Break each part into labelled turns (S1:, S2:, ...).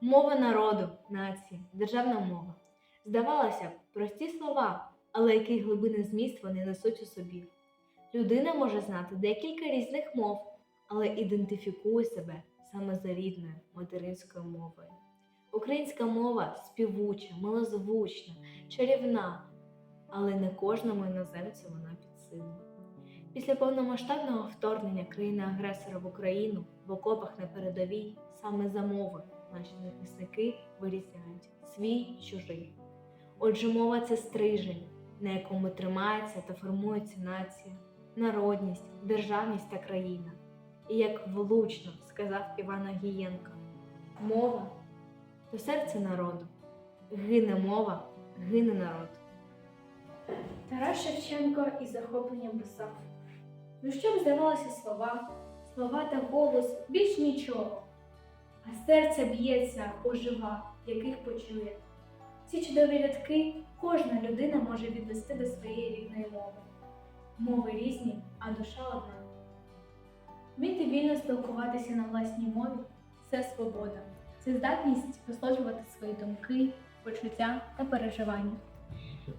S1: Мова, народу, нації, державна мова. Здавалося б, прості слова, але який глибинний зміст вони несуть у собі. Людина може знати декілька різних мов, але ідентифікує себе саме за рідною материнською мовою. Українська мова співуча, милозвучна, чарівна, але не кожному іноземцю вона під силу. Після повномасштабного вторгнення країни-агресора в Україну в окопах на передовій саме за мови наші захисники вирізняють свій чужий. Отже, мова це стрижень, на якому тримається та формується нація, народність, державність та країна. І як влучно сказав Іван Агієнко, мова то серце народу. Гине мова, гине народ.
S2: Тарас Шевченко із захопленням писав. Ну що б здавалося слова, слова та голос більш нічого, а серце б'ється, ожива, яких почує. Ці чудові рядки кожна людина може відвести до своєї рідної мови. Мови різні, а душа одна. Вміти вільно спілкуватися на власній мові це свобода, це здатність висловлювати свої думки, почуття та переживання.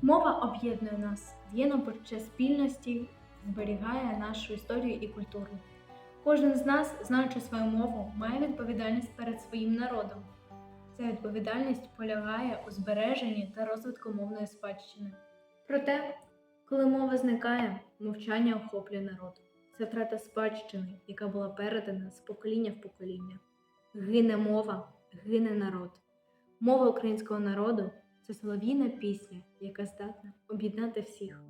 S2: Мова об'єднує нас, нам почуття спільності, зберігає нашу історію і культуру. Кожен з нас, знаючи свою мову, має відповідальність перед своїм народом. Ця відповідальність полягає у збереженні та розвитку мовної спадщини. Проте, коли мова зникає, мовчання охоплює народ. Це втрата спадщини, яка була передана з покоління в покоління. Гине мова, гине народ. Мова українського народу це солов'їна пісня, яка здатна об'єднати всіх.